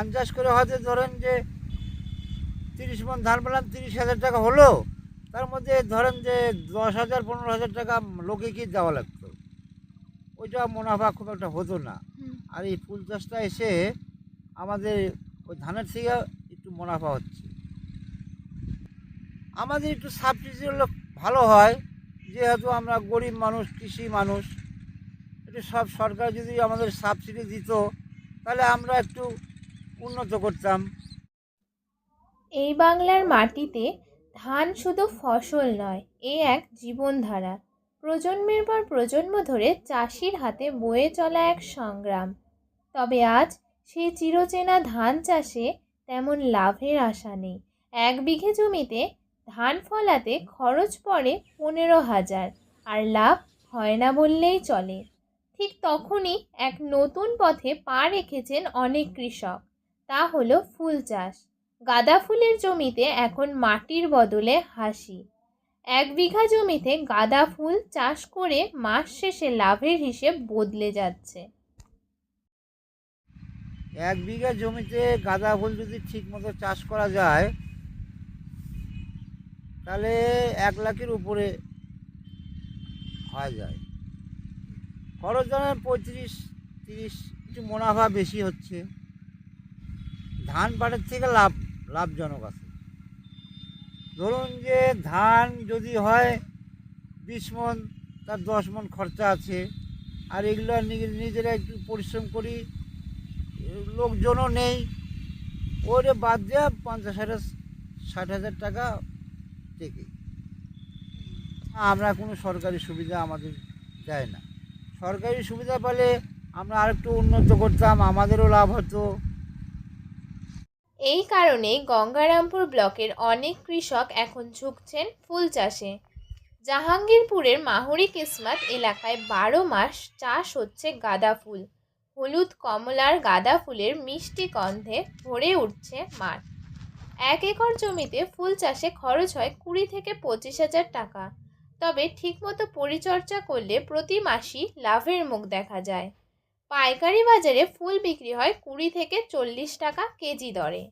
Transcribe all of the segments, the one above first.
ধান চাষ করে হয়তো ধরেন যে তিরিশ মন ধান পেলাম তিরিশ হাজার টাকা হলো তার মধ্যে ধরেন যে দশ হাজার পনেরো হাজার টাকা লোকে কি দেওয়া লাগতো? ওইটা মুনাফা খুব একটা হতো না। আর এই ফুল চাষটা এসে আমাদের ওই ধানের থেকে একটু মুনাফা হচ্ছে। আমাদের একটু সাবসিডি হলে ভালো হয় যেহেতু আমরা গরিব মানুষ কৃষি মানুষ একটু সব সরকার যদি আমাদের সাবসিডি দিত তাহলে আমরা একটু উন্নত করতাম। এই বাংলার মাটিতে ধান শুধু ফসল নয়, এ এক জীবনধারা। প্রজন্মের পর প্রজন্ম ধরে চাষির হাতে বয়ে চলা এক সংগ্রাম। তবে আজ সেই চিরচেনা ধান চাষে তেমন লাভের আশা নেই। এক বিঘে জমিতে ধান ফলাতে খরচ পড়ে পনেরো হাজার, আর লাভ হয় না বললেই চলে। ঠিক তখনই এক নতুন পথে পা রেখেছেন অনেক কৃষক। তা হলো ফুল চাষ। গাঁদা ফুলের জমিতে এখন মাটির বদলে হাসি। এক বিঘা জমিতে গাঁদা ফুল চাষ করে মাস শেষে লাভের হিসেব বদলে যাচ্ছে। এক বিঘা জমিতে গাঁদা ফুল যদি ঠিক মতো চাষ করা যায়, তাহলে এক লাখের উপরে হয়ে যায়। খরচ ধরেন পঁয়ত্রিশ, তিরিশ, একটু মুনাফা বেশি হচ্ছে। ধান পাটের থেকে লাভ, লাভজনক আছে। ধরুন যে ধান যদি হয় বিশ মন, তার দশ মন খরচা আছে, আর এগুলো নিজে- নিজেরা একটু পরিশ্রম করি, লোকজনও নেই, ওরে বাদ দিয়ে পঞ্চাশ হাজার, ষাট হাজার টাকা থেকে। আমরা কোনো সরকারি সুবিধা আমাদের দেয় না। সরকারি সুবিধা পেলে আমরা আরেকটু উন্নত করতাম, আমাদেরও লাভ হতো। এই কারণেই গঙ্গারামপুর ব্লকের অনেক কৃষক এখন ঝুঁকছেন ফুল চাষে। জাহাঙ্গীরপুরের মাহুরি কিসমাত এলাকায় বারো মাস চাষ হচ্ছে গাঁদা ফুল। হলুদ কমলার গাঁদা ফুলের মিষ্টি গন্ধে ভরে উঠছে মাঠ। এক একর জমিতে ফুল চাষে খরচ হয় কুড়ি থেকে পঁচিশ হাজার টাকা। তবে ঠিকমতো পরিচর্যা করলে প্রতি মাসই লাভের মুখ দেখা যায়। পাইকারি বাজারে ফুল বিক্রি হয় কুড়ি থেকে চল্লিশ টাকা কেজি দরে।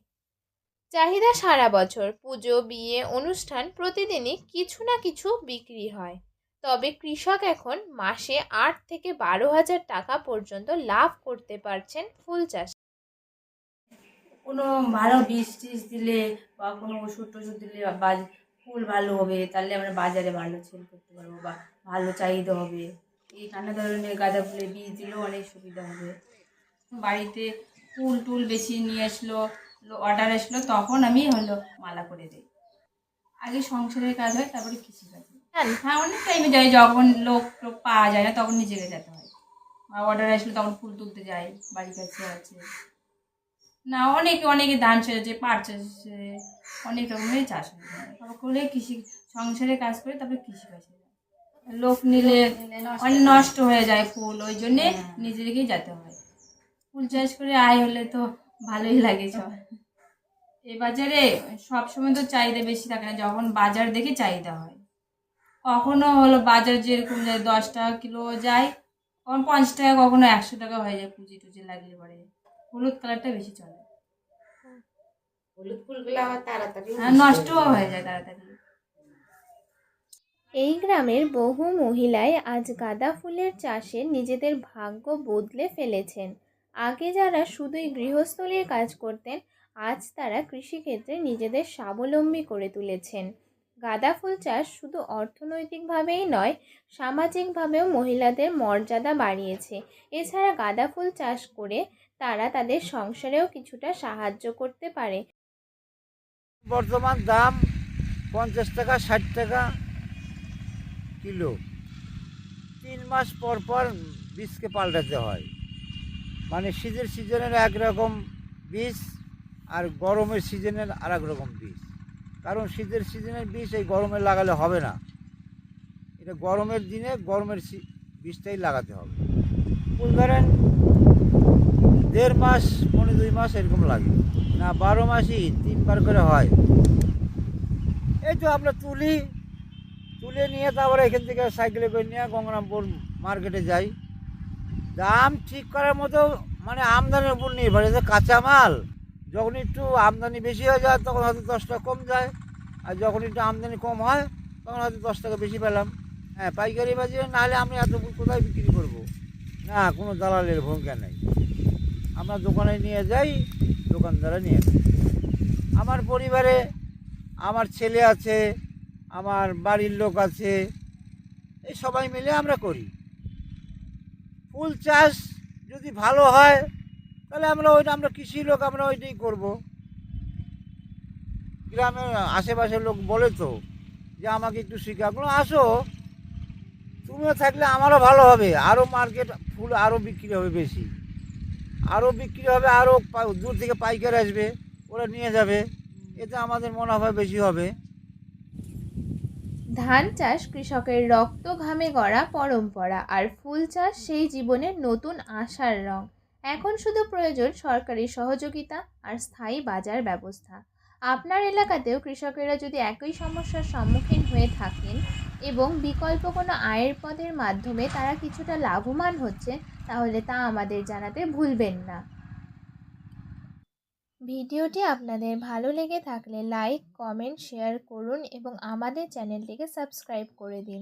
চাহিদা সারা বছর, পুজো, বিয়ে, অনুষ্ঠান প্রতিদিনই কিছু না কিছু বিক্রি হয়। তবে কৃষক এখন মাসে আট থেকে বারো হাজার টাকা পর্যন্ত লাভ করতে পারছেন ফুল চাষ। কোনো ভালো বীজ টিজ দিলে বা কোনো ওষুধ টষুধ দিলে ফুল ভালো হবে, তাহলে আমরা বাজারে ভালো সেল করতে পারব বা ভালো চাহিদা হবে। এই নানা ধরনের গাঁদা ফুলের বীজ দিলেও অনেক সুবিধা হবে। বাড়িতে ফুল টুল বেশি নিয়ে আসলো অর্ডার আসলো, তখন আমি হলো মালা করে দিই। আগে সংসারের কাজ হয়, তারপরে কৃষি কাজ হ্যাঁ। অনেক টাইমে যাই যখন লোক টোক পাওয়া যায় না, তখন নিজেকে যেতে হয়। বা অর্ডার আসলে, তখন ফুল তুলতে যাই, বাড়ির কাছে আছে। না, অনেকে অনেকে ধান চাষে পাট চাষে অনেক রকমের চাষ হয়। তারপর কৃষি সংসারে কাজ করে, তারপরে কৃষি কাজে যায়। লোক নিলে অনেক নষ্ট হয়ে যায় ফুল ওই জন্যে নিজেদেরকেই যেতে হয়। ফুল চাষ করে আয় হলে তো ভালোই লাগে সব। এ বাজারে সব সময় তো চাহিদা বেশি থাকে না যখন বাজার দেখে চাহিদা হয়। কখনো হলো বাজার যেরকম যায় দশ টাকা কিলো যায় কখন পঞ্চাশ টাকা কখনো একশো টাকা হয়ে যায় পুঁজি টুজি লাগলে পরে। হলুদ কালারটা বেশি চলে। হলুদ ফুলগুলো আবার তাড়াতাড়ি নষ্টও হয়ে যায় তাড়াতাড়ি। এই গ্রামের বহু মহিলাই আজ গাঁদা ফুলের চাষে নিজেদের ভাগ্য বদলে ফেলেছেন। আগে যারা শুধুই গৃহস্থলীর কাজ করতেন, আজ তারা কৃষিক্ষেত্রে নিজেদের স্বাবলম্বী করে তুলেছেন। গাঁদা ফুল চাষ শুধু অর্থনৈতিকভাবেই নয়, সামাজিকভাবেও মহিলাদের মর্যাদা বাড়িয়েছে। এছাড়া গাঁদা ফুল চাষ করে তারা তাদের সংসারেও কিছুটা সাহায্য করতে পারে। বর্তমান দাম পঞ্চাশ টাকা, ষাট টাকা কিলো। তিন মাস পর পর বীজকে পাল্টাতে হয়। মানে শীতের সিজনের একরকম বীজ আর গরমের সিজনের আর এক রকম বীজ। কারণ শীতের সিজনের বীজ এই গরমে লাগালে হবে না। এটা গরমের দিনে গরমের বীজটাই লাগাতে হবে। ফুল ধরেন, দেড় মাস পনেরো দুই মাস এরকম লাগে। না বারো মাসই তিনবার করে হয়। এই তো আমরা তুলি। তুলে নিয়ে তারপরে এখান থেকে সাইকেলে করে নিয়ে গঙ্গারামপুর মার্কেটে যাই। দাম ঠিক করার মতো মানে আমদানির উপর নির্ভর। যে কাঁচামাল যখন একটু আমদানি বেশি হয়ে যায়, তখন হয়তো দশ টাকা কম যায়। আর যখন একটু আমদানি কম হয়, তখন হয়তো দশ টাকা বেশি পেলাম। হ্যাঁ পাইকারি বাজারে নাহলে আমি এত কোথায় বিক্রি করব? না, কোনো দালালের ভূমিকা নেই। আমরা দোকানে নিয়ে যাই, দোকানদারা নিয়ে যাই। আমার পরিবারে আমার ছেলে আছে আমার বাড়ির লোক আছে, এই সবাই মিলে আমরা করি। ফুল চাষ যদি ভালো হয়, তাহলে আমরা ওইটা আমরা কৃষি লোক আমরা ওইটাই করব। গ্রামের আশেপাশের লোক বলে তো যে, আমাকে একটু শেখাগুলো আসো, তুমিও থাকলে আমারও ভালো হবে। আরও মার্কেট ফুল আরও বিক্রি হবে বেশি। আরও বিক্রি হবে আরও দূর থেকে পাইকার আসবে, ওরা নিয়ে যাবে। এতে আমাদের মুনাফা বেশি হবে। ধান চাষ কৃষকের রক্ত ঘামে গড়া পরম্পরা আর ফুল চাষ সেই জীবনের নতুন আশার রং। এখন শুধু প্রয়োজন সরকারি সহযোগিতা আর স্থায়ী বাজার ব্যবস্থা। আপনার এলাকাতেও কৃষকেরা যদি একই সমস্যার সম্মুখীন হয়ে থাকেন এবং বিকল্প কোনো আয়ের পথের মাধ্যমে তারা কিছুটা লাভবান হচ্ছে, তাহলে তা আমাদের জানাতে ভুলবেন না। ভিডিওটি আপনাদের ভালো লেগে থাকলে লাইক, কমেন্ট, শেয়ার করুন এবং আমাদের চ্যানেলটিকে সাবস্ক্রাইব করে দিন।